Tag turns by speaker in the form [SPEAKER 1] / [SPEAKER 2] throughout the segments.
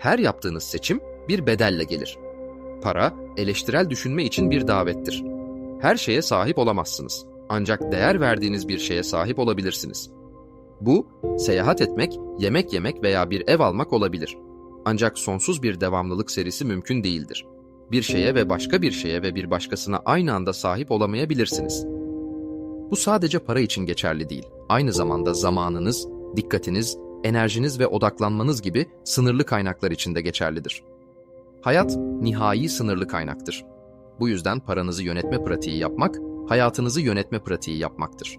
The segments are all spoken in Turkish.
[SPEAKER 1] Her yaptığınız seçim bir bedelle gelir. Para, eleştirel düşünme için bir davettir. Her şeye sahip olamazsınız. Ancak değer verdiğiniz bir şeye sahip olabilirsiniz. Bu, seyahat etmek, yemek yemek veya bir ev almak olabilir. Ancak sonsuz bir devamlılık serisi mümkün değildir. Bir şeye ve başka bir şeye ve bir başkasına aynı anda sahip olamayabilirsiniz. Bu sadece para için geçerli değil. Aynı zamanda zamanınız, dikkatiniz, enerjiniz ve odaklanmanız gibi sınırlı kaynaklar için de geçerlidir. Hayat nihai sınırlı kaynaktır. Bu yüzden paranızı yönetme pratiği yapmak, hayatınızı yönetme pratiği yapmaktır.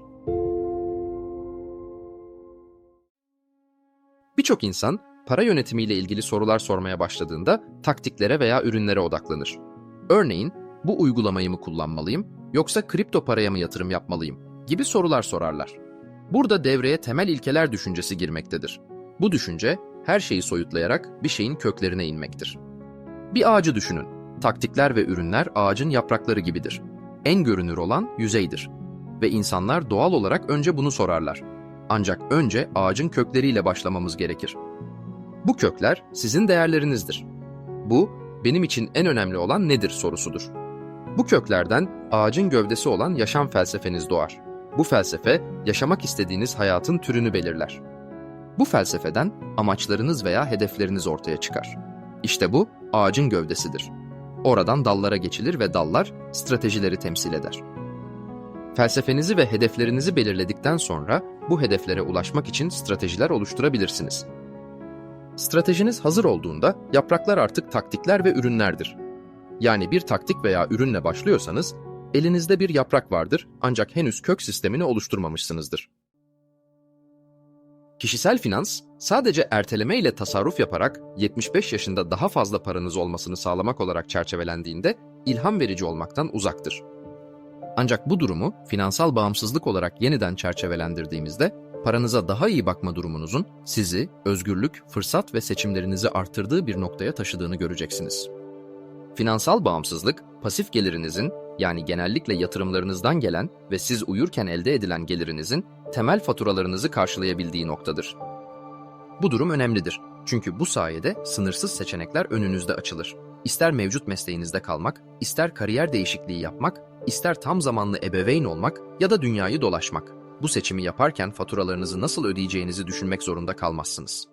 [SPEAKER 1] Birçok insan para yönetimiyle ilgili sorular sormaya başladığında taktiklere veya ürünlere odaklanır. Örneğin, bu uygulamayı mı kullanmalıyım yoksa kripto paraya mı yatırım yapmalıyım gibi sorular sorarlar. Burada devreye temel ilkeler düşüncesi girmektedir. Bu düşünce her şeyi soyutlayarak bir şeyin köklerine inmektir. Bir ağacı düşünün. Taktikler ve ürünler ağacın yaprakları gibidir. En görünür olan yüzeydir. Ve insanlar doğal olarak önce bunu sorarlar. Ancak önce ağacın kökleriyle başlamamız gerekir. Bu kökler sizin değerlerinizdir. Bu, benim için en önemli olan nedir sorusudur. Bu köklerden ağacın gövdesi olan yaşam felsefeniz doğar. Bu felsefe, yaşamak istediğiniz hayatın türünü belirler. Bu felsefeden amaçlarınız veya hedefleriniz ortaya çıkar. İşte bu, ağacın gövdesidir. Oradan dallara geçilir ve dallar stratejileri temsil eder. Felsefenizi ve hedeflerinizi belirledikten sonra bu hedeflere ulaşmak için stratejiler oluşturabilirsiniz. Stratejiniz hazır olduğunda yapraklar artık taktikler ve ürünlerdir. Yani bir taktik veya ürünle başlıyorsanız elinizde bir yaprak vardır ancak henüz kök sistemini oluşturmamışsınızdır. Kişisel finans, sadece erteleme ile tasarruf yaparak 75 yaşında daha fazla paranız olmasını sağlamak olarak çerçevelendiğinde ilham verici olmaktan uzaktır. Ancak bu durumu finansal bağımsızlık olarak yeniden çerçevelendirdiğimizde paranıza daha iyi bakma durumunuzun sizi özgürlük, fırsat ve seçimlerinizi artırdığı bir noktaya taşıdığını göreceksiniz. Finansal bağımsızlık, pasif gelirinizin yani genellikle yatırımlarınızdan gelen ve siz uyurken elde edilen gelirinizin temel faturalarınızı karşılayabildiği noktadır. Bu durum önemlidir. Çünkü bu sayede sınırsız seçenekler önünüzde açılır. İster mevcut mesleğinizde kalmak, ister kariyer değişikliği yapmak, ister tam zamanlı ebeveyn olmak ya da dünyayı dolaşmak. Bu seçimi yaparken faturalarınızı nasıl ödeyeceğinizi düşünmek zorunda kalmazsınız.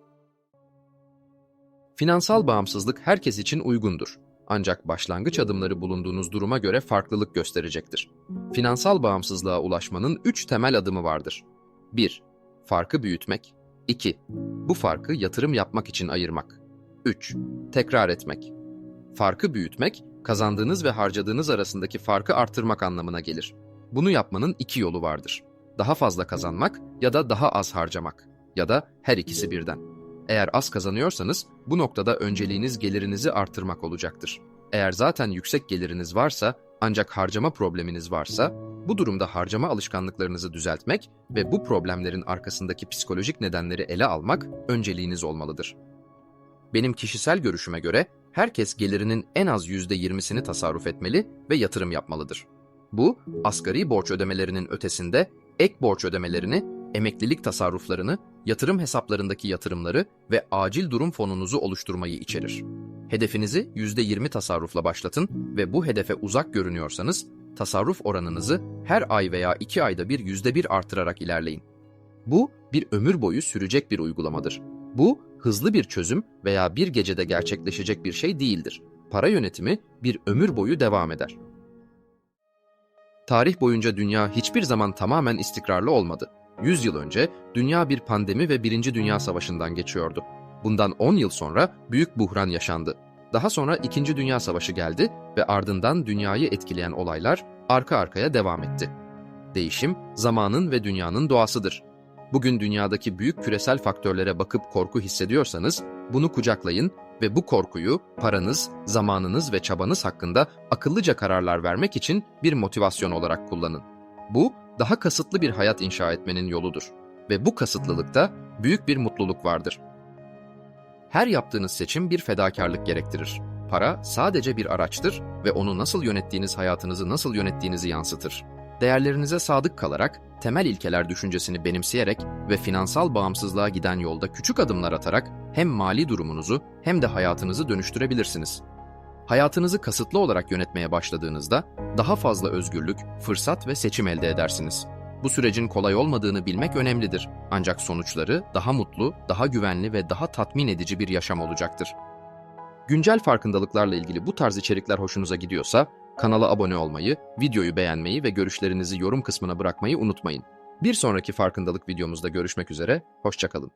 [SPEAKER 1] Finansal bağımsızlık herkes için uygundur. Ancak başlangıç adımları bulunduğunuz duruma göre farklılık gösterecektir. Finansal bağımsızlığa ulaşmanın 3 temel adımı vardır. 1. Farkı büyütmek. 2. Bu farkı yatırım yapmak için ayırmak. 3. Tekrar etmek. Farkı büyütmek, kazandığınız ve harcadığınız arasındaki farkı artırmak anlamına gelir. Bunu yapmanın iki yolu vardır. Daha fazla kazanmak ya da daha az harcamak ya da her ikisi birden. Eğer az kazanıyorsanız bu noktada önceliğiniz gelirinizi artırmak olacaktır. Eğer zaten yüksek geliriniz varsa ancak harcama probleminiz varsa bu durumda harcama alışkanlıklarınızı düzeltmek ve bu problemlerin arkasındaki psikolojik nedenleri ele almak önceliğiniz olmalıdır. Benim kişisel görüşüme göre herkes gelirinin en az %20'sini tasarruf etmeli ve yatırım yapmalıdır. Bu, asgari borç ödemelerinin ötesinde ek borç ödemelerini, emeklilik tasarruflarını, yatırım hesaplarındaki yatırımları ve acil durum fonunuzu oluşturmayı içerir. Hedefinizi %20 tasarrufla başlatın ve bu hedefe uzak görünüyorsanız tasarruf oranınızı her ay veya iki ayda bir %1 artırarak ilerleyin. Bu bir ömür boyu sürecek bir uygulamadır. Bu hızlı bir çözüm veya bir gecede gerçekleşecek bir şey değildir. Para yönetimi bir ömür boyu devam eder. Tarih boyunca dünya hiçbir zaman tamamen istikrarlı olmadı. 100 yıl önce dünya bir pandemi ve Birinci Dünya Savaşı'ndan geçiyordu. Bundan 10 yıl sonra büyük buhran yaşandı. Daha sonra İkinci Dünya Savaşı geldi ve ardından dünyayı etkileyen olaylar arka arkaya devam etti. Değişim, zamanın ve dünyanın doğasıdır. Bugün dünyadaki büyük küresel faktörlere bakıp korku hissediyorsanız, bunu kucaklayın ve bu korkuyu paranız, zamanınız ve çabanız hakkında akıllıca kararlar vermek için bir motivasyon olarak kullanın. Bu, daha kasıtlı bir hayat inşa etmenin yoludur ve bu kasıtlılıkta büyük bir mutluluk vardır. Her yaptığınız seçim bir fedakarlık gerektirir. Para sadece bir araçtır ve onu nasıl yönettiğiniz hayatınızı nasıl yönettiğinizi yansıtır. Değerlerinize sadık kalarak temel ilkeler düşüncesini benimseyerek ve finansal bağımsızlığa giden yolda küçük adımlar atarak hem mali durumunuzu hem de hayatınızı dönüştürebilirsiniz. Hayatınızı kasıtlı olarak yönetmeye başladığınızda daha fazla özgürlük, fırsat ve seçim elde edersiniz. Bu sürecin kolay olmadığını bilmek önemlidir. Ancak sonuçları daha mutlu, daha güvenli ve daha tatmin edici bir yaşam olacaktır. Güncel farkındalıklarla ilgili bu tarz içerikler hoşunuza gidiyorsa kanala abone olmayı, videoyu beğenmeyi ve görüşlerinizi yorum kısmına bırakmayı unutmayın. Bir sonraki farkındalık videomuzda görüşmek üzere, hoşçakalın.